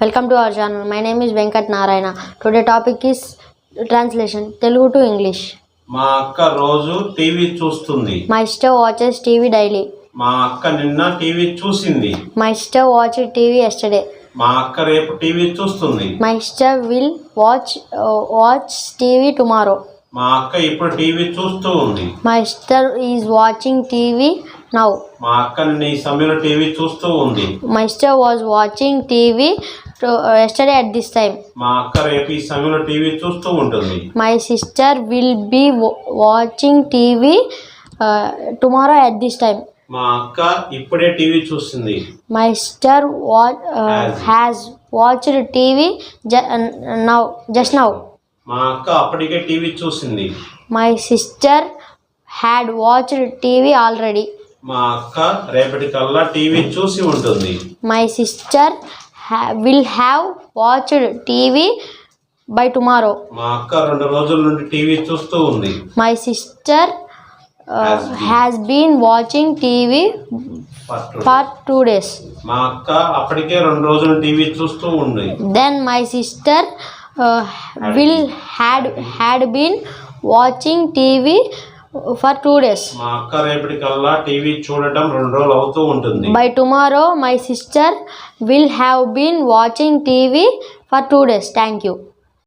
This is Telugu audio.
Welcome to our channel. My name is Venkat Narayana. Today topic is translation Telugu to English. మా అక్క రోజు టీవీ చూస్తుంది My sister watches TV daily. మా అక్క నిన్న టీవీ చూసింది My sister watched TV yesterday. మా అక్క రేపు టీవీ చూస్తుంది sister will watch uh, watch TV tomorrow. మా అక్క ఇప్పుడు టీవీ చూస్తూ ఉంది My sister is watching TV now. మా అక్క నిన్న ఈ సమయంలో టీవీ చూస్తూ ఉంది My sister was watching TV uh, yesterday at this time. మా అక్క రేపు ఈ సమయంలో టీవీ చూస్తూ ఉంటుంది My sister will be w- watching TV uh, tomorrow at this time. మా అక్క ఇప్పుడే TV uh, Has. has watched TV ju- uh, now just now. మా అక్క అప్పటికే టీవీ చూసింది My sister had watched TV already. మా అక్క రేపటికల్లా టీవీ చూసి ఉంటుంది My sister will have watched TV by tomorrow. మా అక్క రెండు రోజుల నుండి టీవీ చూస్తూ ఉంది My sister uh, Has been. has been watching TV first for two days. మా అక్క అప్పటికే రెండు రోజులు టీవీ చూస్తూ ఉంది Then my sister uh, will had had been watching For two days. మా అక్క రేపటికల్లా టీవీ చూడటం రెండు రోజులు అవుతూ ఉంటుంది By tomorrow, my sister will have been watching TV for two days. Thank you.